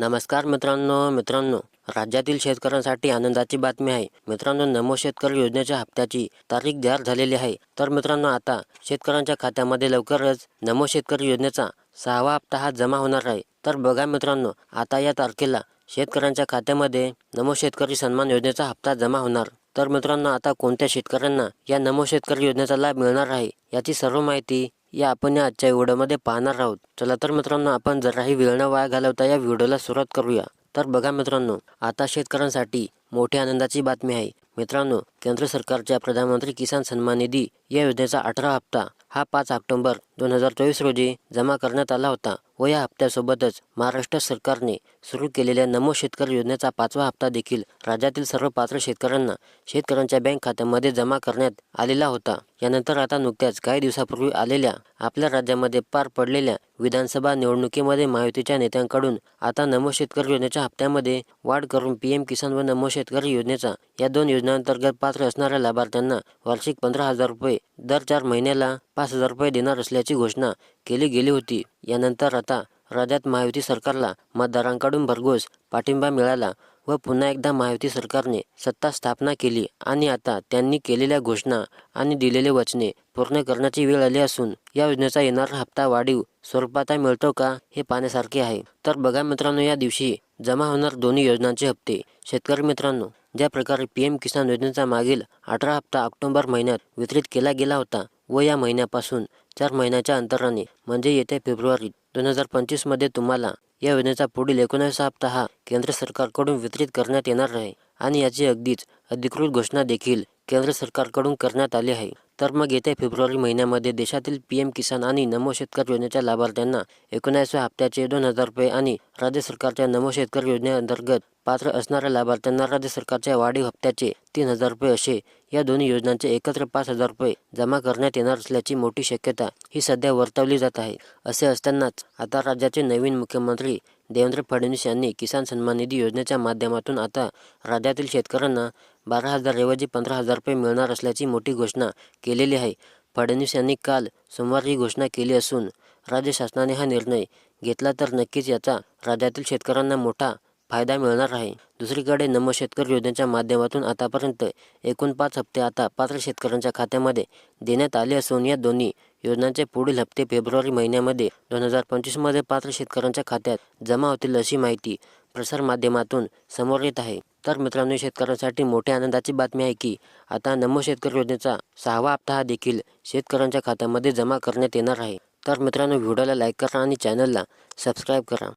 नमस्कार मित्रांनो मित्रांनो राज्यातील शेतकऱ्यांसाठी आनंदाची बातमी आहे. मित्रांनो नमो शेतकरी योजनेच्या हप्त्याची तारीख जाहीर झालेली आहे. तर मित्रांनो आता शेतकऱ्यांच्या खात्यामध्ये लवकरच नमो शेतकरी योजनेचा सहावा हप्ता हा जमा होणार आहे. तर बघा मित्रांनो आता या तारखेला शेतकऱ्यांच्या खात्यामध्ये नमो शेतकरी सन्मान योजनेचा हप्ता जमा होणार. तर मित्रांनो आता कोणत्या शेतकऱ्यांना या नमो शेतकरी योजनेचा लाभ मिळणार आहे याची सर्व माहिती या आपण या आजच्या व्हिडिओमध्ये पाहणार आहोत. चला तर मित्रांनो आपण जराही वेळ न वाया घालवता या व्हिडिओला सुरुवात करूया. तर बघा मित्रांनो आता शेतकऱ्यांसाठी मोठ्या आनंदाची बातमी आहे. मित्रांनो केंद्र सरकारच्या प्रधानमंत्री किसान सन्मान निधी या योजनेचा अठरा हप्ता हा पाच ऑक्टोंबर दोन हजार चोवीस रोजी जमा करण्यात आला होता. व या हप्त्यासोबतच महाराष्ट्र सरकारने सुरू केलेल्या नमो शेतकरी योजनेचा पाचवा हप्ता देखील राज्यातील सर्व पात्र शेतकऱ्यांना शेतकऱ्यांच्या बँक खात्यामध्ये जमा करण्यात आलेला होता. यानंतर आता नुकत्याच काही दिवसापूर्वी आलेल्या आपल्या राज्यामध्ये पार पडलेल्या विधानसभा निवडणुकीमध्ये महायुतीच्या नेत्यांकडून आता नमो शेतकरी योजनेच्या हप्त्यामध्ये वाढ करून पीएम किसान व नमो शेतकरी योजनेचा या दोन योजनांतर्गत पात्र असणाऱ्या लाभार्थ्यांना वार्षिक पंधरा हजार रुपये दर चार महिन्याला पाच हजार रुपये देणार असल्याची घोषणा केली गेली होती. यानंतर आता राज्यात महायुती सरकारला मतदारांकडून भरघोस पाठिंबा मिळाला व पुन्हा एकदा महायुती सरकारने सत्ता स्थापना केली आणि आता त्यांनी केलेल्या घोषणा आणि दिलेले वचने पूर्ण करण्याची वेळ आली असून या योजनेचा येणारा हप्ता वाढीव स्वरूपात मिळतो का हे पाहण्यासारखे आहे. तर बघा मित्रांनो या दिवशी जमा होणार दोन्ही योजनांचे हप्ते. शेतकरी मित्रांनो ज्या प्रकारे पी एम किसान योजनेचा मागील अठरा हप्ता ऑक्टोबर महिन्यात वितरित केला गेला होता व या महिन्यापासून चार महिन्याच्या अंतराने म्हणजे येत्या फेब्रुवारी दोन हजार पंचवीसमध्ये तुम्हाला या योजनेचा पुढील एकोणीसा हप्ता हा केंद्र सरकारकडून वितरित करण्यात येणार आहे आणि याची अगदीच अधिकृत घोषणा देखील केंद्र सरकारकडून करण्यात आली आहे. तर मग येत्या फेब्रुवारी महिन्यामध्ये देशातील पी एम किसान आणि नमो शेतकरी योजनेच्या लाभार्थ्यांना एकोणऐंशीव्या हप्त्याचे दोन हजार रुपये आणि राज्य सरकारच्या नमो शेतकरी योजनेअंतर्गत पात्र असणाऱ्या लाभार्थ्यांना राज्य सरकारच्या वाढीव हप्त्याचे तीन हजार रुपये असे या दोन्ही योजनांचे एकत्र पाच हजार रुपये जमा करण्यात येणार असल्याची मोठी शक्यता ही सध्या वर्तवली जात आहे. असे असतानाच आता राज्याचे नवीन मुख्यमंत्री देवेंद्र फडणवीस यांनी किसान सन्मान निधी योजनेच्या माध्यमातून आता राज्यातील शेतकऱ्यांना बारा हजारऐवजी पंधरा हजार रुपये मिळणार असल्याची मोठी घोषणा केलेली आहे. फडणवीस यांनी काल सोमवारी ही घोषणा केली असून राज्य शासनाने हा निर्णय घेतला तर नक्कीच याचा राज्यातील शेतकऱ्यांना मोठा फायदा मिळणार आहे. दुसरीकडे नमो शेतकरी योजनेच्या माध्यमातून आतापर्यंत एकूण पाच हप्ते आता पात्र शेतकऱ्यांच्या खात्यामध्ये देण्यात आले असून या दोन्ही योजनांचे पुढील हप्ते फेब्रुवारी महिन्यामध्ये दोन हजार पंचवीसमध्ये पात्र शेतकऱ्यांच्या खात्यात जमा होतील अशी माहिती प्रसारमाध्यमातून समोर येत आहे. तर मित्रांनो शेतकऱ्यांसाठी मोठ्या आनंदाची बातमी आहे की आता नमो शेतकरी योजनेचा सहावा हप्ता हा देखील शेतकऱ्यांच्या खात्यामध्ये जमा करण्यात येणार आहे. तर मित्रांनो व्हिडिओला लाईक करा आणि चॅनलला सबस्क्राईब करा.